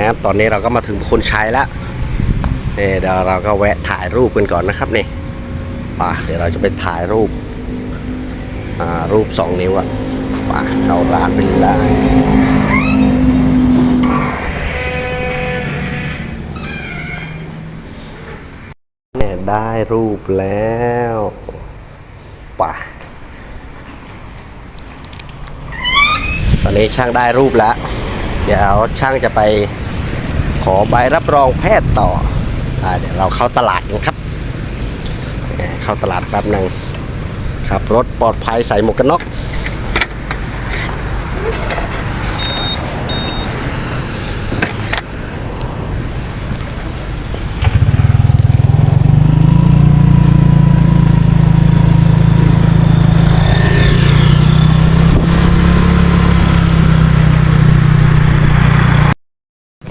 นี่ครับ ตอนนี้เราก็มาถึงคนใช้แล้วนี่เดี๋ยวเราก็แวะถ่ายรูปกันก่อนนะครับนี่ป่ะเดี๋ยวเราจะไปถ่ายรูปอ่ารูปสองนิ้วอะป่ะเข้าร้านเป็นลยเนี่ยได้รูปแล้วป่ะตอนนี้ช่างได้รูปแล้ว เดี๋ยวช่างจะไป ขอใบรับรองแพทย์ต่ออเดี๋ยวเราเข้าตลาดกันครับ เข้าตลาดแป๊บหนึ่งขับรถปลอดภัยใส่หมวกกันน็อก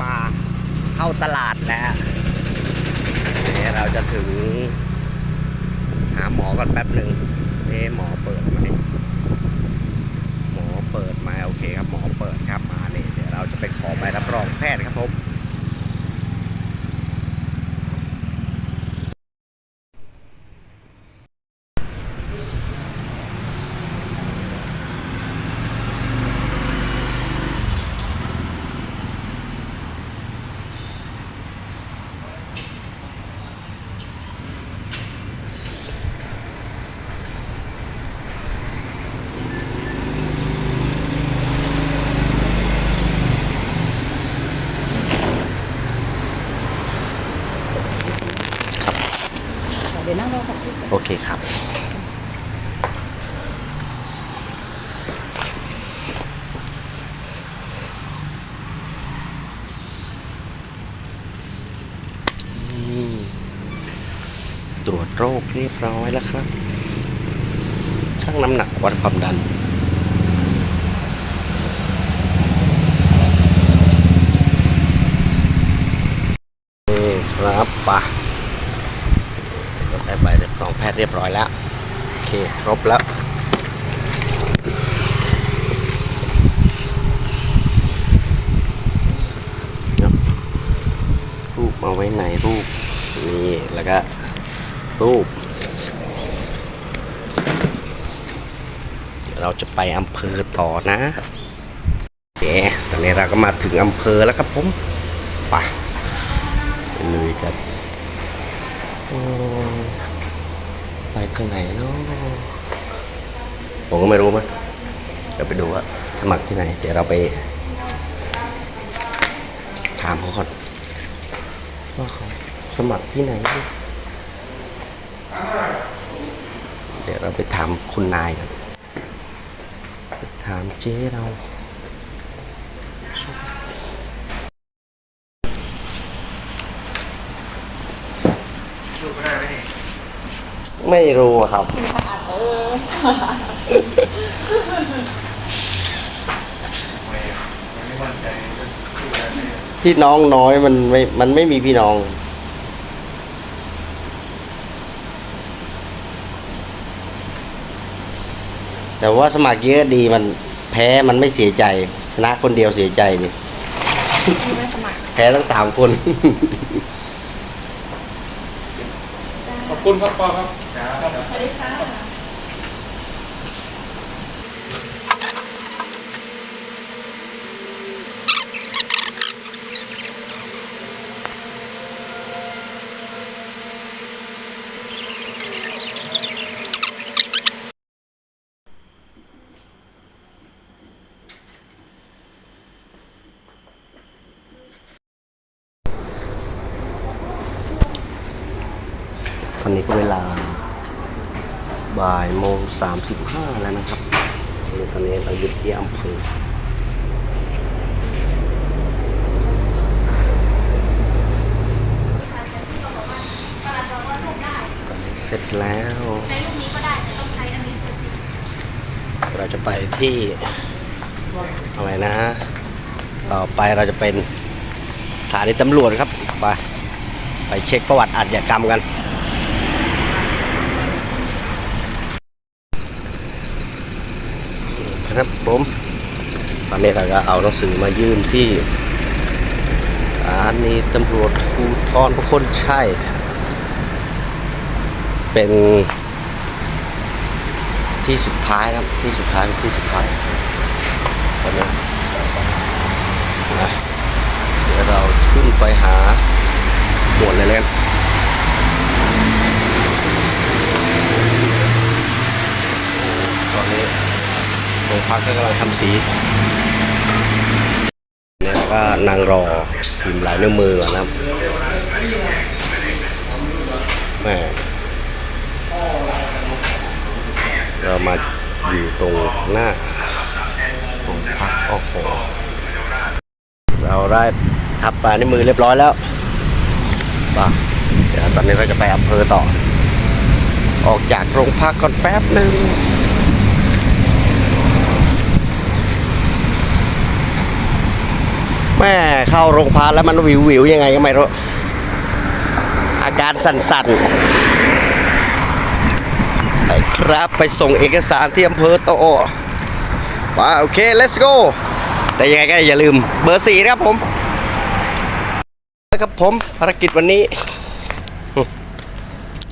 มาเข้าตลาดแล้วเดี๋ยวเราจะถึง หาหมอ ก่อนแป๊บหนึ่งเอ๊หมอเปิดไหมหมอเปิดไหมโอเคครับหมอเปิดครับมาเนี่ยเดี๋ยวเราจะไปขอใบรับรองแพทย์ครับผม ดี๋ยวนั่งรอสักครู่โอเคครับ ตรวจโรคเรียบร้อยแล้วครับ ชั่งน้ำหนักวัดความดันนี่ครับปะ ได้ใบรับรองแพทย์เรียบร้อยแล้ว โอเค ครบแล้ว รูปเอาไว้ไหนรูป นี่ แล้วก็ รูปเดี๋ยวเราจะไปอำเภอต่อนะโอเคตอนนี้เราก็มาถึงอำเภอแล้วครับผมไปไปลุยกัน โอ้ไปทางไหนเนาะผมก็ไม่รู้มั้งเดี๋ยวไปดูว่าสมัครที่ไหน เดี๋ยวเราไป ถามเขาก่อนว่าเขาสมัครที่ไหน เดี๋ยวเราไปถามคุณนายกันไปถามเจ๊เรา ไม่รู้ครับ พี่น้องน้อยมันไม่ มันไม่มีพี่น้อง แต่ว่าสมัครเยอะดีมันแพ้มันไม่เสียใจ ชนะคนเดียวเสียใจนี่แพ้ทั้งสามคน ขอบ คุณครับปอครับ สวัสดีค่ะ นี้ก็เวลาบ่ายโมงสามสิบห้าแล้วนะครับตอนนี้เราอยู่ที่อำเภอเสร็จแล้วใช้ลูกนี้ก็ได้แต่ต้องใช้อันนี้เราจะไปที่อะไรนะ ต่อไปเราจะเป็นฐานีตำรวจครับ ไป ไปเช็คประวัติอาชญากรรมกัน ครับผมตอนนี้เราก็เอาหนังสือมายื่นที่สถานีตำรวจภูธรพระคนชัยเป็นที่สุดท้ายครับที่สุดท้ายที่สุดท้ายตอนนี้นะเดี๋ยวเราขึ้นไปหาหมวดเลยแล้วกันตอนนี้โรง พักก็กำลังทำสีเนี่ยก็นั่งรอพิมพ์ลายนิ้วมือก่อนนะครับแม่เรามาอยู่ตรงหน้าของพักโอ้โหเราได้ทับปลายในวมือเรียบร้อยแล้วป่ะเดี๋ยวตอนนี้เราจะไปอำเภอต่อ ออกจากโรงพักก่อนแป๊บหนึ่ง แม่เข้าโรงพักแล้วมันวิววิวยังไงก็ไม่รู้ อาการสั่นๆไปครับไปส่งเอกสารที่อำเภอโตะมาโอเค let's go แต่ยังไงก็อย่าลืมเบอร์สี่นะครับผมนะครับผมภารกิจวันนี้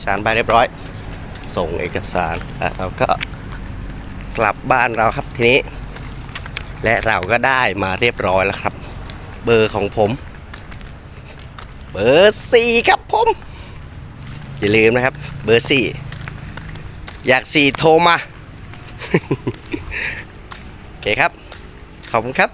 สารไปเรียบร้อย ส่งเอกสารแล้วเราก็กลับบ้านเราครับทีนี้ และเราก็ได้มาเรียบร้อยแล้วครับ เบอร์ของผม เบอร์สี่ครับผม อย่าลืมนะครับ เบอร์สี่อยากสี่โทรมา โอเคครับ ขอบคุณครับ